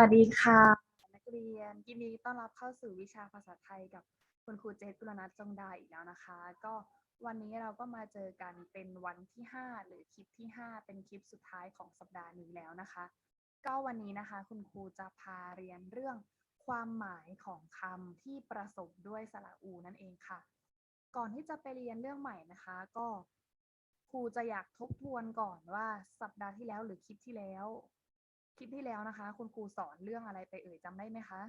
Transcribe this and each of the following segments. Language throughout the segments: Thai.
วัสดีค่ะนักเรียนยินดีต้อนรับเข้าสู่วิชาภาษาไทยกับคุณครูเจษกุลนัทจงดาอีกแล้วนะคะ ก็วันนี้เราก็มาเจอกันเป็นวันที่ 5 หรือคลิปที่ 5 เป็นคลิปสุดท้ายของสัปดาห์นี้แล้วนะคะ ก็วันนี้นะคะคุณครูจะพาเรียนเรื่องความหมายของคำที่ประสบด้วยสระอูนั่นเองค่ะ ก่อนที่จะไปเรียนเรื่องใหม่นะคะ ก็ครูจะอยากทบทวนก่อนว่าสัปดาห์ที่แล้วหรือคลิปที่แล้ว คลิปที่แล้วนะคะ คุณครูสอนเรื่องอะไรไปเอ่ยจำได้ไหมคะ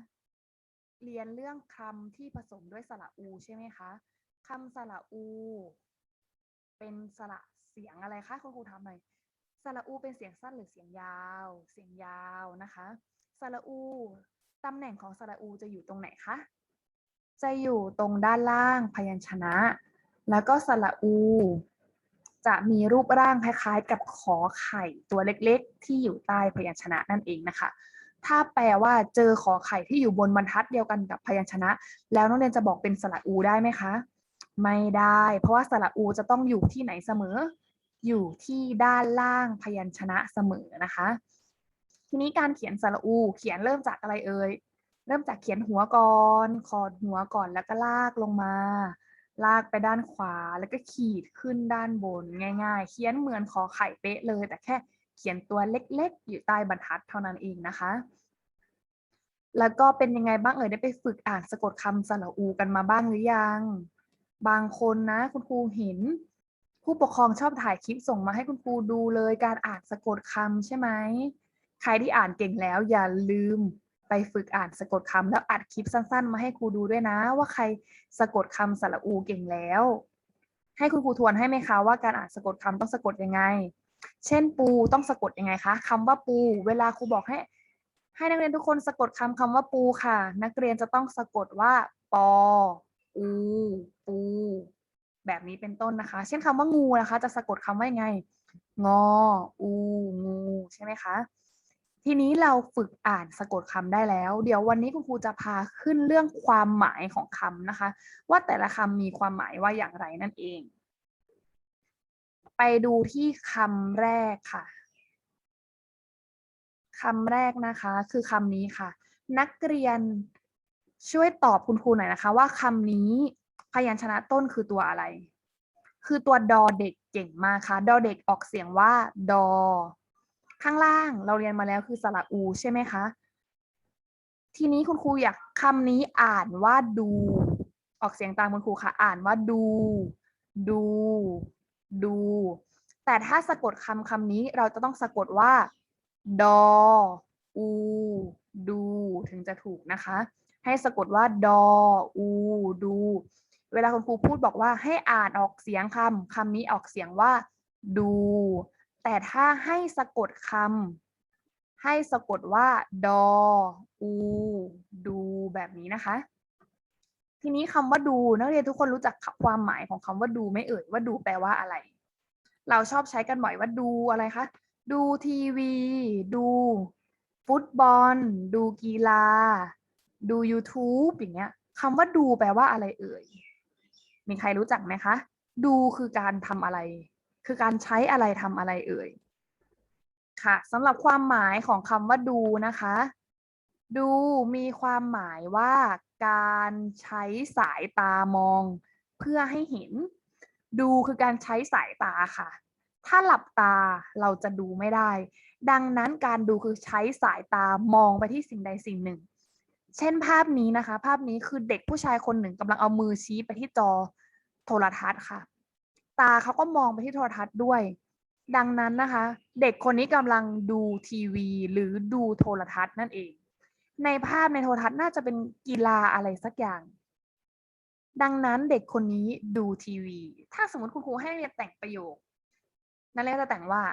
เรียนเรื่องคำที่ผสมด้วยสระอูใช่ไหมคะคำสระอู เป็นสระเสียงอะไรคะคุณครูถามหน่อยสระอูเป็นเสียงสั้นหรือเสียงยาว เสียงยาวนะคะสระอูตำแหน่งของสระอูจะอยู่ตรงไหนคะจะอยู่ตรงด้านล่างพยัญชนะ แล้วก็สระอู จะมีรูปร่างคล้ายๆ กับขอไข่ตัวเล็กๆ ที่อยู่ใต้พยัญชนะนั่นเองนะคะ ถ้าแปลว่าเจอขอไข่ที่อยู่บนบรรทัดเดียวกันกับพยัญชนะ แล้วนักเรียนจะบอกเป็นสระอูได้ไหมคะ ไม่ได้ เพราะว่าสระอูจะต้องอยู่ที่ไหนเสมอ อยู่ที่ด้านล่างพยัญชนะเสมอนะคะ ทีนี้การเขียนสระอู เขียนเริ่มจากอะไรเอ่ย เริ่มจากเขียนหัวก่อนขอดหัวก่อนแล้วก็ลากลงมา ลากไปด้านขวาแล้วก็ขีดขึ้นด้านบนง่าย ๆ เขียนเหมือนขอไข่เป๊ะเลย แต่แค่เขียนตัวเล็กๆ อยู่ใต้บรรทัดเท่านั้นเองนะคะ แล้วก็เป็นยังไงบ้างเอ่ยได้ไปฝึกอ่านสะกดคำสระอูกันมาบ้างหรือยัง บางคนนะคุณครูเห็น ผู้ปกครองชอบถ่ายคลิปส่งมาให้คุณครูดูเลย การอ่านสะกดคำใช่ไหมใครที่อ่านเก่งแล้วอย่าลืม ไปฝึกอ่านสะกดคำแล้วอัดคลิปสั้น ๆ มาให้ครูดูด้วยนะ ว่าใครสะกดคำสระอูเก่งแล้ว ให้คุณครูทวนให้ไหมคะว่าการอ่านสะกดคำต้องสะกดยังไง เช่นปูต้องสะกดยังไงคะคำว่าปู เวลาครูบอกให้ ให้นักเรียนทุกคนสะกดคำคำว่าปูค่ะ นักเรียนจะต้องสะกดว่าปออูปูแบบนี้เป็นต้นนะคะ เช่นคำว่างูนะคะ จะสะกดคำว่ายังไง งอ อู งู ใช่ไหมคะ ทีนี้เราฝึกอ่านสะกดคำได้แล้ว เดี๋ยววันนี้คุณครูจะพาขึ้นเรื่องความหมายของคำนะคะ ว่าแต่ละคำมีความหมายว่าอย่างไรนั่นเอง ไปดูที่คำแรกค่ะคำแรกนะคะคือคำนี้ค่ะ นักเรียนช่วยตอบคุณครูหน่อยนะคะ ว่าคำนี้พยัญชนะต้นคือตัวอะไร คือตัวดอเด็กเก่งมากค่ะ ดอเด็กออกเสียงว่าดอ ข้างล่างเราเรียนมาแล้วคือสระอูใช่ไหมคะ ทีนี้คุณครูอยากคำนี้อ่านว่าดู ออกเสียงตามคุณครูค่ะ อ่านว่าดู ดู ดู แต่ถ้าสะกดคำคำนี้เราจะต้องสะกดว่า ดอ อู ดู ถึงจะถูกนะคะ ให้สะกดว่า ดอ อู ดู เวลาคุณครูพูดบอกว่าให้อ่านออกเสียงคำคำนี้ออกเสียงว่า ดู แต่ถ้าให้สะกดคำให้สะกดว่าดออูดูแบบนี้นะคะ ทีนี้คำว่าดูนักเรียนทุกคนรู้จักความหมายของคำว่าดูไม่เอ่ยว่าดูแปลว่าอะไร เราชอบใช้กันบ่อยว่าดูอะไรคะดูทีวี ดูฟุตบอล ดูกีฬา ดู YouTube อย่างเงี้ยคำว่าดูแปลว่าอะไรเอ่ย มีใครรู้จักไหมคะ ดูคือการทำอะไร คือการใช้อะไรทำอะไรเอ่ยค่ะสำหรับความหมายของคำว่าดูนะคะ ดูมีความหมายว่าการใช้สายตามอง เพื่อให้เห็น ดูคือการใช้สายตาค่ะ ถ้าหลับตาเราจะดูไม่ได้ ดังนั้นการดูคือใช้สายตามองไปที่สิ่งใดสิ่งหนึ่ง เช่นภาพนี้นะคะ ภาพนี้คือเด็กผู้ชายคนหนึ่งกำลังเอามือชี้ไปที่จอโทรทัศน์ค่ะ ตาเขาก็มองไปที่โทรทัศน์ด้วย ดังนั้นนะคะ เด็กคนนี้กำลังดูทีวี หรือดูโทรทัศน์นั่นเอง ในภาพในโทรทัศน์น่าจะเป็นกีฬาอะไรสักอย่าง ดังนั้นเด็กคนนี้ดูทีวี ถ้าสมมติคุณครูให้นักเรียนแต่งประโยค นักเรียนจะแต่งว่า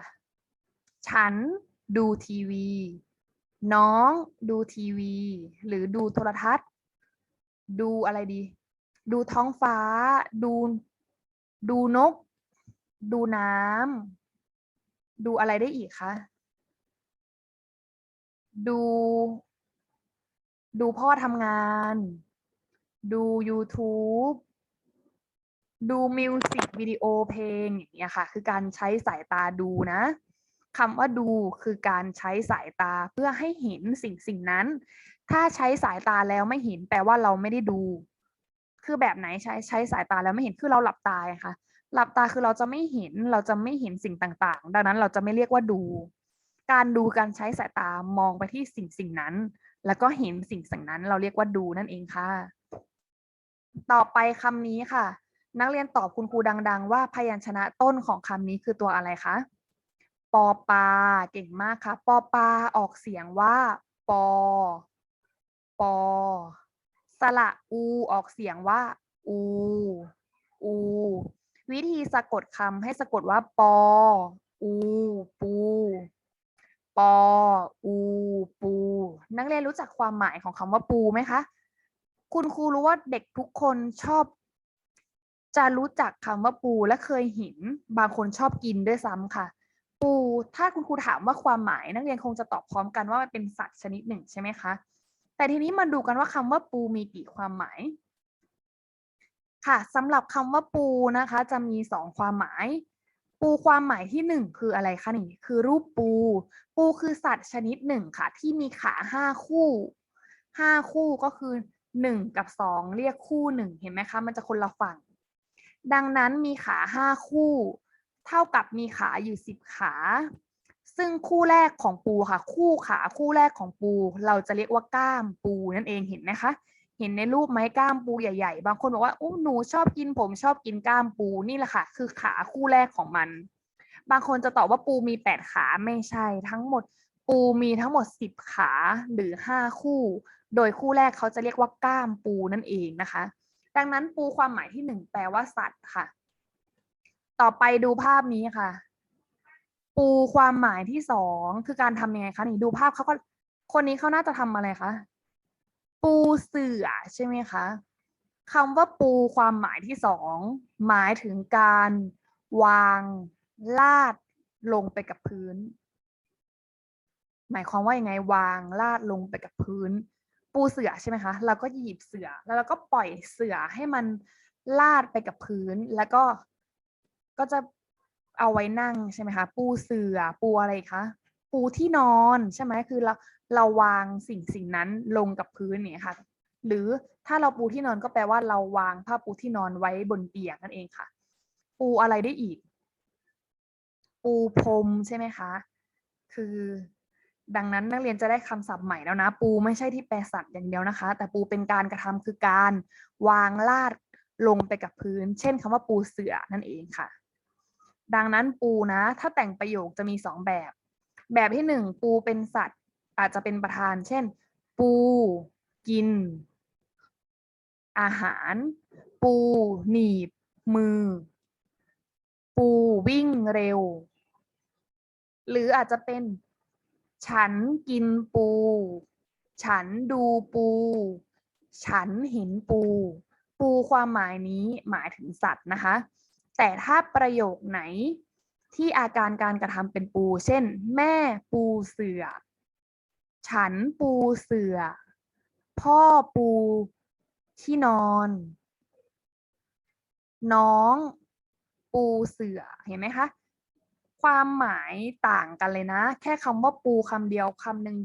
ฉันดูทีวี น้องดูทีวี หรือดูโทรทัศน์ ดูอะไรดี ดูท้องฟ้า ดู ดูนก ดูน้ำ ดูอะไรได้อีกคะ ดู ดูพ่อทำงาน ดู YouTube ดูมิวสิกวิดีโอเพลงอย่างเงี้ยค่ะ คือการใช้สายตาดูนะคำว่าดูคือการใช้สายตาเพื่อให้เห็นสิ่งสิ่งนั้น ถ้าใช้สายตาแล้วไม่เห็นแปลว่าเราไม่ได้ดู คือแบบไหนใช้ใช้สายตาแล้วไม่เห็นคือเราหลับตาค่ะ หลับตาคือเราจะไม่เห็นเราจะไม่เห็นสิ่งต่างๆ ดังนั้นเราจะไม่เรียกว่าดู การดูการใช้สายตามองไปที่สิ่งสิ่งนั้น แล้วก็เห็นสิ่งสิ่งนั้น เราเรียกว่าดูนั่นเองค่ะ ต่อไปคำนี้ค่ะ นักเรียนตอบคุณครูดัง ๆ ว่าพยัญชนะต้นของคำนี้คือตัวอะไรคะปอปาเก่งมากค่ะปอปาออกเสียงว่า ปอ ปอ ระอูออกเสียงว่า อู อู วิธีสะกดคำให้สะกดว่า ปอ อู ปู ปอ อู ปู นักเรียนรู้จักความหมายของคำว่าปูไหมคะ คุณครูรู้ว่าเด็กทุกคนชอบ จะรู้จักคำว่าปูและเคยเห็น บางคนชอบกินด้วยซ้ำค่ะ ปู ถ้าคุณครูถามว่าความหมาย นักเรียนคงจะตอบพร้อมกันว่ามันเป็นสัตว์ชนิดหนึ่งใช่ไหมคะ แต่ทีนี้มาดูกันว่าคำว่าปูมีกี่ความหมายค่ะสำหรับคำว่าปูนะคะ จะมีสองความหมาย ปูความหมายที่หนึ่งคืออะไรคะนี่คือรูปปู ปูคือสัตว์ชนิดหนึ่งค่ะ ที่มีขาห้าคู่ห้าคู่ก็คือหนึ่งกับสองเรียกคู่หนึ่งเห็นไหมคะมันจะคนละฝั่ง ดังนั้นมีขาห้าคู่ เท่ากับมีขาอยู่สิบขา ซึ่งคู่แรกของปูค่ะ คู่ขาคู่แรกของปู เราจะเรียกว่าก้ามปูนั่นเองเห็นไหมคะ เห็นในรูปไหมก้ามปูใหญ่ ๆ บางคนบอกว่าโอ้หนูชอบกินผมชอบกินก้ามปูนี่แหละค่ะ คือขาคู่แรกของมัน บางคนจะตอบว่าปูมีแปดขาไม่ใช่ทั้งหมดปูมีทั้งหมดสิบขาหรือห้าคู่ โดยคู่แรกเขาจะเรียกว่าก้ามปูนั่นเองนะคะ ดังนั้นปูความหมายที่หนึ่งแปลว่าสัตว์ค่ะ ต่อไปดูภาพนี้ค่ะ ปูความหมายที่สองคือการทำยังไงคะนี่ดูภาพเขาก็คนนี้เขาน่าจะทำอะไรคะปูเสือใช่ไหมคะคำว่าปูความหมายที่สองหมายถึงการวางลาดลงไปกับพื้น หมายความว่ายังไงวางลาดลงไปกับพื้น ปูเสือใช่ไหมคะเราก็หยิบเสือแล้วเราก็ปล่อยเสือให้มันลาดไปกับพื้นแล้วก็ก็จะ เอาไว้นั่งใช่ไหมคะ ปูเสือปูอะไรคะ ปูที่นอนใช่ไหมคือเราเราวางสิ่งสิ่งนั้นลงกับพื้นเนี่ยค่ะ หรือถ้าเราปูที่นอนก็แปลว่าเราวางผ้าปูที่นอนไว้บนเตียงนั่นเองค่ะ ปูอะไรได้อีก ปูพรมใช่ไหมคะ คือดังนั้นนักเรียนจะได้คำศัพท์ใหม่แล้วนะ ปูไม่ใช่ที่แปลสัตว์อย่างเดียวนะคะ แต่ปูเป็นการกระทำคือการวางลาดลงไปกับพื้น เช่นคำว่าปูเสือนั่นเองค่ะ ดังนั้นปูนะ ถ้าแต่งประโยคจะมีสองแบบ แบบที่หนึ่งปูเป็นสัตว์อาจจะเป็นประธาน เช่น ปูกิน อาหาร ปูหนีบ มือ ปูวิ่งเร็ว หรืออาจจะเป็น ฉันกินปู ฉันดูปู ฉันเห็นปู ปูความหมายนี้หมายถึงสัตว์นะคะ แต่ถ้าประโยคไหนที่อาการการกระทำเป็นปู เช่น แม่ปูเสือ ฉันปูเสือ พ่อปูที่นอน น้องปูเสือ เห็นไหมคะ ความหมายต่างกันเลยนะ แค่คำว่าปูคำเดียวคำหนึ่ง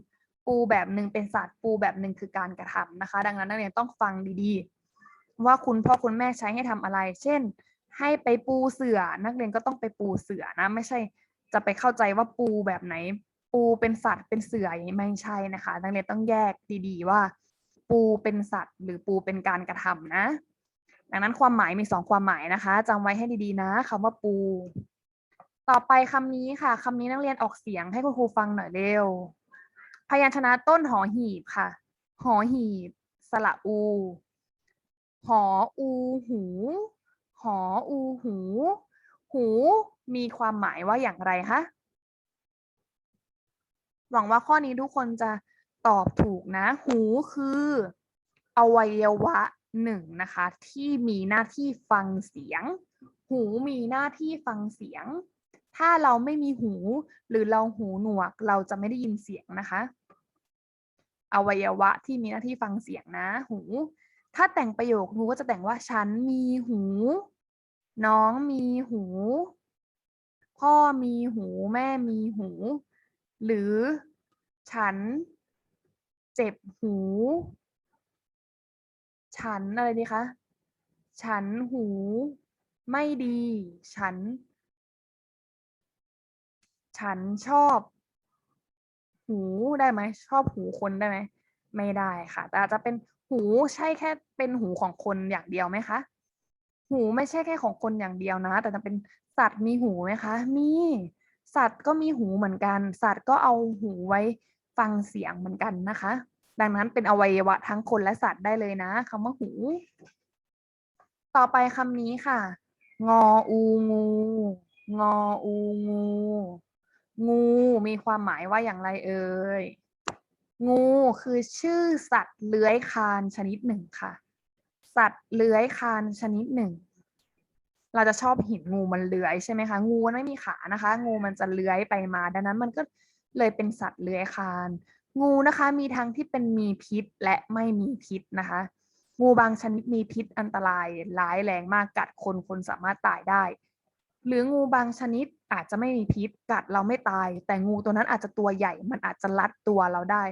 ปูแบบหนึ่งเป็นสัตว์ปูแบบหนึ่งคือการกระทำนะคะ ดังนั้นนักเรียนต้องฟังดีๆ ว่าคุณพ่อคุณแม่ใช้ให้ทำอะไร เช่น ให้ไปปูเสือ นักเรียนก็ต้องไปปูเสือนะ ไม่ใช่จะไปเข้าใจว่าปูแบบไหน ปูเป็นสัตว์เป็นเสืออย่างนี้ไม่ใช่นะคะ นักเรียนต้องแยกดีๆว่า ปูเป็นสัตว์ หรือปูเป็นการกระทำนะ ดังนั้นความหมายมีสองความหมายนะคะจำไว้ให้ดีๆนะคำว่าปู ต่อไปคำนี้ค่ะคำนี้นักเรียนออกเสียงให้คุณครูฟังหน่อยเร็ว พยัญชนะต้นหอหีบค่ะ หอหีบ สระอู หออูหู หออูหู หูมีความหมายว่าอย่างไรคะ หวังว่าข้อนี้ทุกคนจะตอบถูกนะ หูคืออวัยวะหนึ่งนะคะ ที่มีหน้าที่ฟังเสียง หูมีหน้าที่ฟังเสียง ถ้าเราไม่มีหูหรือเราหูหนวกเราจะไม่ได้ยินเสียงนะคะ อวัยวะที่มีหน้าที่ฟังเสียงนะ หู ถ้าแต่งประโยคครูก็จะแต่งว่าฉันมีหู น้องมีหู พ่อมีหูแม่มีหู หรือฉันเจ็บหู ฉันอะไรดีคะ ฉันหูไม่ดี ฉัน ฉันชอบ หูได้ไหม ชอบหูคนได้ไหม ไม่ได้ค่ะ แต่อาจจะเป็น หูใช่แค่เป็นหูของคนอย่างเดียวไหมคะ หูไม่ใช่แค่ของคนอย่างเดียวนะ แต่จะเป็นสัตว์มีหูไหมคะ มี สัตว์ก็มีหูเหมือนกัน สัตว์ก็เอาหูไว้ฟังเสียงเหมือนกันนะคะ ดังนั้นเป็นอวัยวะทั้งคนและสัตว์ได้เลยนะคำว่าหู ต่อไปคำนี้ค่ะ งออูงู งออูงู งูมีความหมายว่าอย่างไรเอ่ย งูคือชื่อสัตว์เลื้อยคานชนิดหนึ่งค่ะ สัตว์เลื้อยคานชนิดหนึ่ง เราจะชอบเห็นงูมันเลื้อยใช่ไหมคะ งูมันไม่มีขานะคะ งูมันจะเลื้อยไปมา ดังนั้นมันก็เลยเป็นสัตว์เลื้อยคาน งูนะคะมีทั้งที่เป็นมีพิษและไม่มีพิษนะคะ งูบางชนิดมีพิษอันตรายร้ายแรงมากกัดคนคนสามารถตายได้ หรืองูบางชนิดอาจจะไม่มีพิษกัดเราไม่ตาย แต่งูตัวนั้นอาจจะตัวใหญ่ มันอาจจะรัดตัวเราได้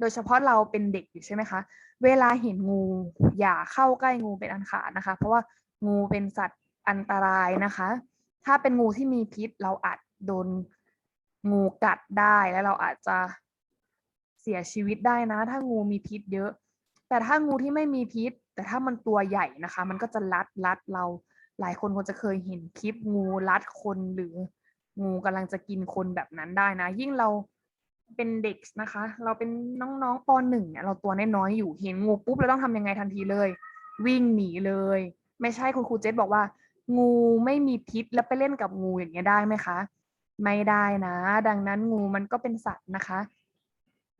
โดยเฉพาะเราเป็นเด็กอยู่ใช่ไหมคะ เวลาเห็นงูอย่าเข้าใกล้งูเป็นอันขาดนะคะ เพราะว่างูเป็นสัตว์อันตรายนะคะ ถ้าเป็นงูที่มีพิษเราอาจโดนงูกัดได้แล้วเราอาจจะเสียชีวิตได้นะ ถ้างูมีพิษเยอะ แต่ถ้างูที่ไม่มีพิษ แต่ถ้ามันตัวใหญ่นะคะ มันก็จะรัดรัดเราหลายคนคงจะเคยเห็นคลิปงูรัดคนหรือ งูกำลังจะกินคนแบบนั้นได้นะ ยิ่งเรา เป็นเด็กนะคะ เราเป็นน้องๆปหนึ่งเนี่ยเราตัวน้อยๆอยู่เห็นงูปุ๊บเราต้องทำยังไงทันทีเลย วิ่งหนีเลย ไม่ใช่คุณครูเจษบอกว่า งูไม่มีพิษแล้วไปเล่นกับงูอย่างเงี้ยได้ไหมคะ ไม่ได้นะ ดังนั้นงูมันก็เป็นสัตว์นะคะ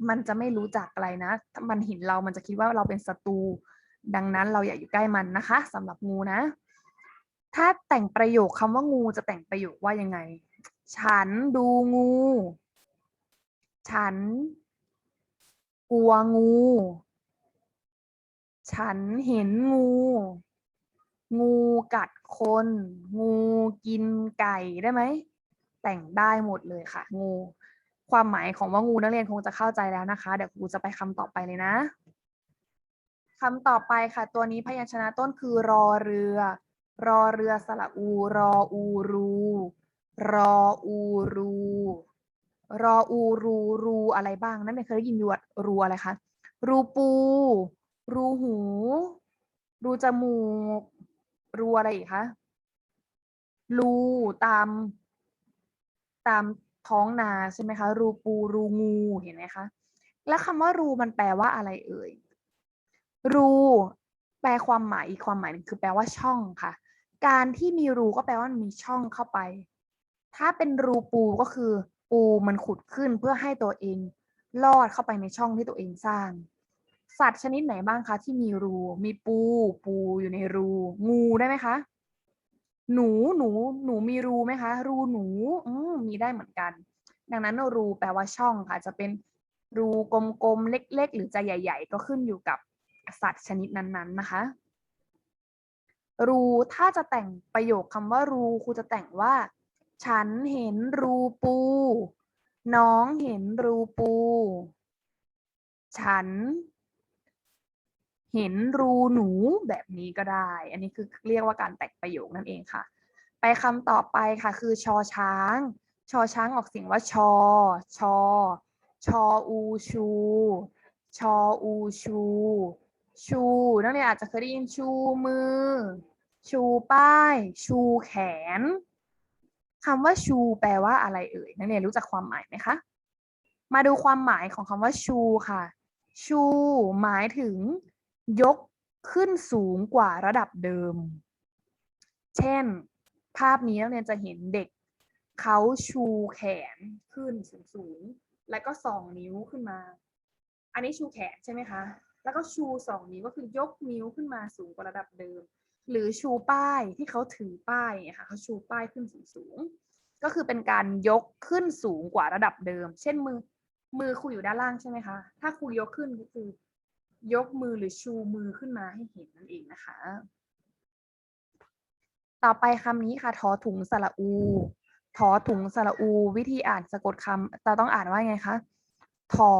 มันจะไม่รู้จักอะไรนะถ้ามันเห็นเรามันจะคิดว่าเราเป็นศัตรูดังนั้นเราอย่าอยู่ใกล้มันนะคะสำหรับงูนะ ถ้าแต่งประโยคคำว่างูจะแต่งประโยคว่ายังไง ฉันดูงู ฉัน กลัวงู ฉันเห็นงู งูกัดคน งูกินไก่ได้ไหม แต่งได้หมดเลยค่ะ งู ความหมายของว่างูนักเรียนคงจะเข้าใจแล้วนะคะ เดี๋ยวครูจะไปคำต่อไปเลยนะคำต่อไปค่ะ ตัวนี้พยัญชนะต้นคือรอเรือ รอเรือสระอู รออูรู รออูรู รออูรูรูอะไรบ้าง นั่นเป็นเคยได้ยินยู่อะรูอะไรคะ รูปู รูหู รูจมูก รูอะไรอีกคะ รูตาม ตามท้องนาใช่ไหมคะ รูปู รูงูเห็นไหมคะ แล้วคำว่ารูมันแปลว่าอะไรเอ่ย รูแปลความหมายอีกความหมายหนึ่งคือแปลว่าช่องค่ะ การที่มีรูก็แปลว่ามีช่องเข้าไป ถ้าเป็นรูปูก็คือ ปูมันขุดขึ้นเพื่อให้ตัวเองลอดเข้าไปในช่องที่ตัวเองสร้าง สัตว์ชนิดไหนบ้างคะที่มีรู มีปู ปูอยู่ในรู งูได้ไหมคะ หนู หนู หนูมีรูไหมคะ รูหนู อืมมีได้เหมือนกัน ดังนั้นรูแปลว่าช่องค่ะ จะเป็นรูกลมๆ เล็ก ๆ หรือจะใหญ่ ๆ ก็ขึ้นอยู่กับสัตว์ชนิดนั้นๆ นะคะ รู ถ้าจะแต่งประโยคคำว่ารูครูจะแต่งว่า ฉันเห็นรูปู น้องเห็นรูปู ฉัน เห็นรูหนูแบบนี้ก็ได้ อันนี้คือเรียกว่าการแต่งประโยคนั่นเองค่ะ ไปคำต่อไปค่ะคือชอช้าง ชอช้างออกเสียงว่าชอ ชอ ชออูชู ชออูชู ชูนักเรียนอาจจะเคยได้ยินชูมือ ชูป้าย ชูแขน คำว่าชู แปลว่าอะไรเอ่ยนักเรียนรู้จักความหมายไหมคะ มาดูความหมายของคำว่าชูค่ะ ชู หมายถึง ยกขึ้นสูงกว่าระดับเดิม เช่น ภาพนี้นักเรียนจะเห็นเด็ก เขาชูแขนขึ้นสูงๆแล้วก็สองนิ้วขึ้นมา อันนี้ชูแขนใช่ไหมคะ แล้วก็ชูสองนิ้วก็คือยกนิ้วขึ้นมาสูงกว่าระดับเดิม หรือชูป้ายที่เขาถือป้ายค่ะเขาชูป้ายขึ้นสูงๆก็คือเป็นการยกขึ้นสูงกว่าระดับเดิม เช่นมือมือครูอยู่ด้านล่างใช่ไหมคะ ถ้าครูยกขึ้นก็คือยกมือหรือชูมือขึ้นมาให้เห็นนั่นเองนะคะ ต่อไปคำนี้ค่ะทอถุงสระอูถอถุงสระอู วิธีอ่านสะกดคำเราต้องอ่านว่าไงคะถอ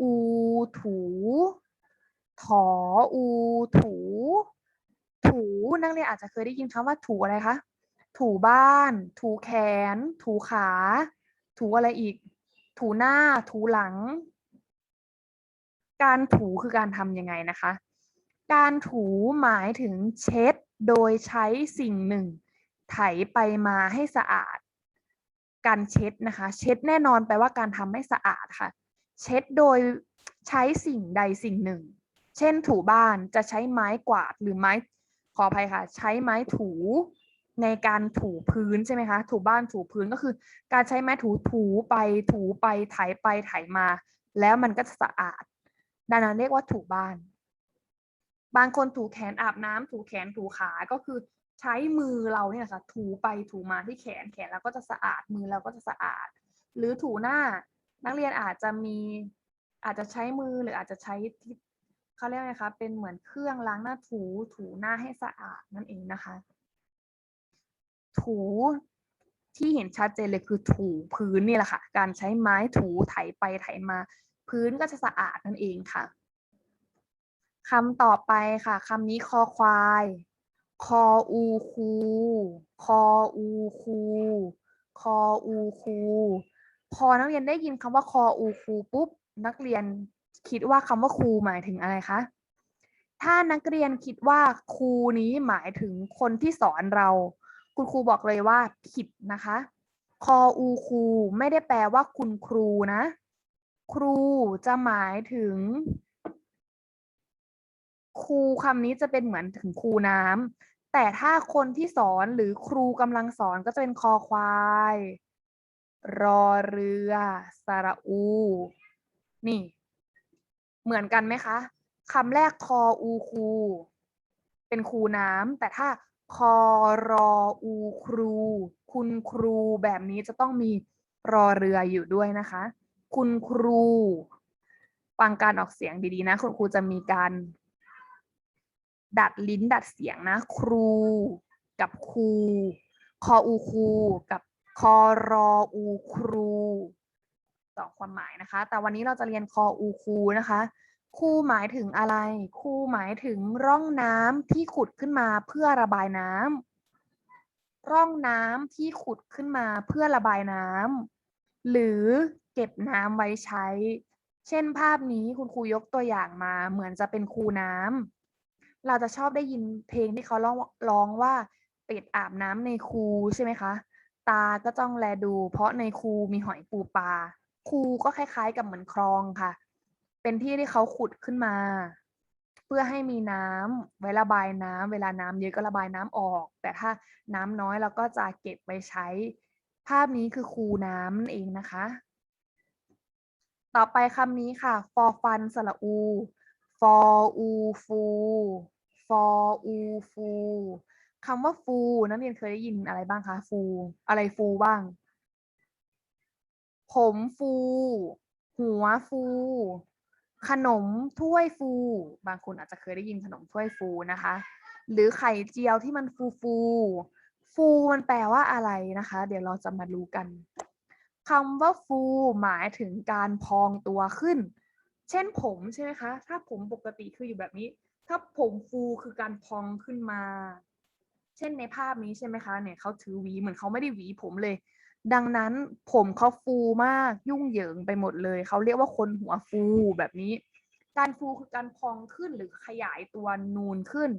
อู ถู ถออู ถู ถูนักเรียนอาจจะเคยได้ยินคำว่าถูอะไรคะ ถูบ้าน ถูแขน ถูขา ถูอะไรอีก ถูหน้า ถูหลัง การถูคือการทำยังไงนะคะ การถูหมายถึงเช็ดโดยใช้สิ่งหนึ่ง ไถไปมาให้สะอาด การเช็ดนะคะ เช็ดแน่นอนแปลว่าการทำให้สะอาดค่ะ เช็ดโดยใช้สิ่งใดสิ่งหนึ่ง เช่นถูบ้านจะใช้ไม้กวาดหรือไม้ ขออภัยค่ะ ใช้ไม้ถูในการถูพื้นใช่ไหมคะถูบ้านถูพื้นก็คือ การใช้ไม้ถูถูไปถูไปไถไปไถมา แล้วมันก็จะสะอาด ดังนั้นเรียกว่าถูบ้าน บางคนถูแขนอาบน้ำถูแขนถูขาก็คือใช้มือเราเนี่ยค่ะถูไปถูมาที่แขนแขนเราก็จะสะอาดมือเราก็จะสะอาด หรือถูหน้านักเรียนอาจจะมีอาจจะใช้มือหรืออาจจะใช้ที่ เขาเรียกไงคะเป็นเหมือนเครื่องล้างหน้าถูถูหน้าให้สะอาดนั่นเองนะคะ ถูที่เห็นชัดเจนเลยคือถูพื้นนี่แหละค่ะ การใช้ไม้ถูไถไปไถมา พื้นก็จะสะอาดนั่นเองค่ะคำต่อไปค่ะคำนี้คอควาย คออูคู คออูคู คออูคู พอนักเรียนได้ยินคำว่าคออูคูปุ๊บ นักเรียน คิดว่าคำว่าครูหมายถึงอะไรคะ ถ้านักเรียนคิดว่าครูนี้หมายถึงคนที่สอนเรา คุณครูบอกเลยว่าผิดนะคะ คออูครูไม่ได้แปลว่าคุณครูนะ ครูจะหมายถึง ครูคำนี้จะเป็นเหมือนถึงครูน้ำแต่ถ้าคนที่สอนหรือครูกำลังสอนก็จะเป็นคอควายรอเรือ สระอู นี่ เหมือนกันไหมคะคำแรกคออูครูเป็นครูน้ำแต่ถ้าคอรออูครู คุณครูแบบนี้จะต้องมีรอเรืออยู่ด้วยนะคะ คุณครูฟังการออกเสียงดีๆนะ คุณครูจะมีการ ดัดลิ้นดัดเสียงนะ ครู กับครู คออูครูกับคอรออูครู สองความหมายนะคะ แต่วันนี้เราจะเรียนคออูคูนะคะ คูหมายถึงอะไร คูหมายถึงร่องน้ำที่ขุดขึ้นมาเพื่อระบายน้ำร่องน้ำที่ขุดขึ้นมาเพื่อระบายน้ำหรือเก็บน้ำไว้ใช้ เช่นภาพนี้คุณครูยกตัวอย่างมา เหมือนจะเป็นคูน้ำเราจะชอบได้ยินเพลงที่เขาร้องร้องว่าเป็ดอาบน้ำในคูใช่ไหมคะ ตาก็จ้องแลดู เพราะในคูมีหอยปูปลา คูก็คล้าย ๆ กับเหมือนคลองค่ะ เป็นที่ที่เขาขุดขึ้นมา เพื่อให้มีน้ำไว้ระบายน้ำเวลาน้ำเยอะก็ระบายน้ำออก แต่ถ้าน้ำน้อยเราก็จะเก็บไว้ใช้ ภาพนี้คือคูน้ำนั่นเองนะคะ ต่อไปคำนี้ค่ะ ฟอฟันสระอู ฟออูฟูฟออูฟูคำว่าฟูนักเรียนเคยได้ยินอะไรบ้างคะ ฟู อะไรฟูบ้าง ผมฟู หัวฟู ขนมถ้วยฟู บางคนอาจจะเคยได้ยินขนมถ้วยฟูนะคะ หรือไข่เจียวที่มันฟูฟู ฟูมันแปลว่าอะไรนะคะ เดี๋ยวเราจะมารู้กันคำว่าฟูหมายถึงการพองตัวขึ้น เช่นผมใช่ไหมคะ ถ้าผมปกติคืออยู่แบบนี้ ถ้าผมฟูคือการพองขึ้นมา เช่นในภาพนี้ใช่ไหมคะ เนี่ยเขาถือหวีเหมือนเขาไม่ได้หวีผมเลย ดังนั้นผมเขาฟูมากยุ่งเหยิงไปหมดเลย เขาเรียกว่าคนหัวฟูแบบนี้ การฟูคือการพองขึ้นหรือขยายตัวนูนขึ้น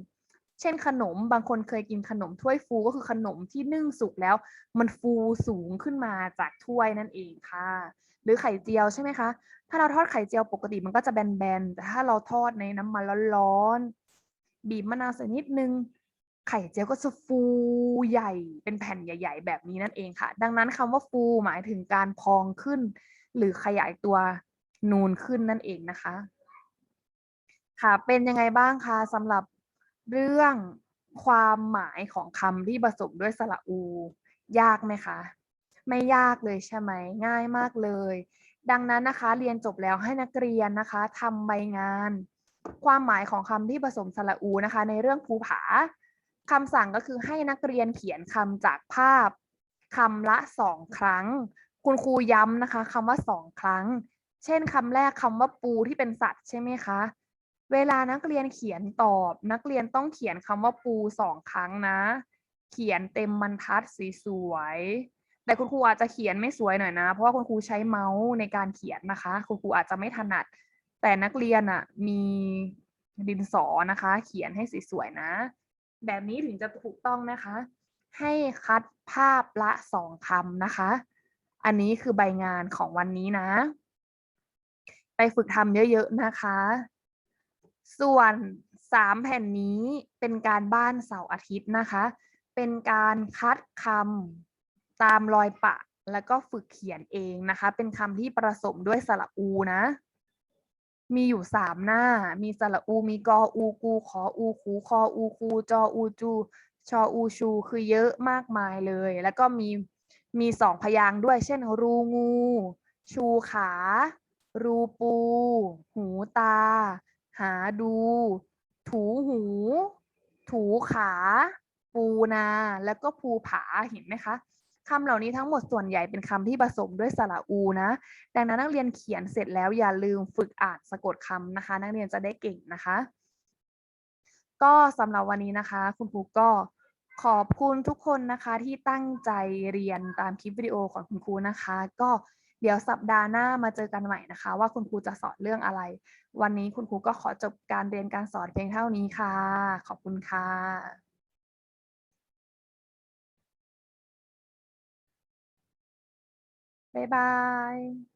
เช่นขนมบางคนเคยกินขนมถ้วยฟูก็คือขนมที่นึ่งสุกแล้ว มันฟูสูงขึ้นมาจากถ้วยนั่นเองค่ะ หรือไข่เจียวใช่ไหมคะ ถ้าเราทอดไข่เจียวปกติมันก็จะแบนๆแต่ถ้าเราทอดในน้ำมันร้อนๆบีบมะนาวใส่นิดนึง ไข่เจียวก็จะฟูใหญ่เป็นแผ่นใหญ่ ๆ แบบนี้นั่นเองค่ะ ดังนั้นคำว่าฟูหมายถึงการพองขึ้น หรือขยายตัวนูนขึ้นนั่นเองนะคะ ค่ะเป็นยังไงบ้างคะสำหรับเรื่องความหมายของคำที่ผสมด้วยสระอู ยากไหมคะ ไม่ยากเลยใช่ไหมง่ายมากเลย ดังนั้นนะคะ เรียนจบแล้วให้นักเรียนนะคะทำใบงาน ความหมายของคำที่ผสมสระอูนะคะ ในเรื่องภูผา คำสั่งก็คือให้นักเรียนเขียนคำจากภาพคำละสองครั้ง คุณครูย้ำนะคะคำว่าสองครั้ง เช่นคำแรกคำว่าปูที่เป็นสัตว์ใช่ไหมคะ เวลานักเรียนเขียนตอบ นักเรียนต้องเขียนคำว่าปูสองครั้งนะ เขียนเต็มบรรทัดสีสวยๆแต่คุณครูอาจจะเขียนไม่สวยหน่อยนะ เพราะว่าคุณครูใช้เมาส์ในการเขียนนะคะ คุณครูอาจจะไม่ถนัด แต่นักเรียนอะมีดินสอนะคะ เขียนให้สวยๆนะ แบบนี้ถึงจะถูกต้องนะคะ ให้คัดภาพละสองคำนะคะ อันนี้คือใบงานของวันนี้นะ ไปฝึกทำเยอะๆนะคะ ส่วนสามแผ่นนี้เป็นการบ้านเสาร์อาทิตย์นะคะ เป็นการคัดคำตามรอยปะ แล้วก็ฝึกเขียนเองนะคะ เป็นคำที่ประสมด้วยสระอูนะ มีอยู่สามหน้า มีสระอู มีกออู กูขออูคูคออูคูจออูจู ชออูชู คือเยอะมากมายเลย แล้วก็มีมีสองพยางค์ด้วย เช่น รูงู ชูขา รูปู หูตา หาดู ถูหู ถูขา ปูนา แล้วก็ภูผา เห็นไหมคะ คำเหล่านี้ทั้งหมดส่วนใหญ่เป็นคำที่ผสมด้วยสระอูนะ ดังนั้นนักเรียนเขียนเสร็จแล้วอย่าลืมฝึกอ่านสะกดคำนะคะ นักเรียนจะได้เก่งนะคะ ก็สำหรับวันนี้นะคะ คุณครูก็ขอบคุณทุกคนนะคะที่ตั้งใจเรียนตามคลิปวิดีโอของคุณครูนะคะ ก็เดี๋ยวสัปดาห์หน้ามาเจอกันใหม่นะคะ ว่าคุณครูจะสอนเรื่องอะไร วันนี้คุณครูก็ขอจบการเรียนการสอนเพียงเท่านี้ค่ะ ขอบคุณค่ะ บ๊ายบาย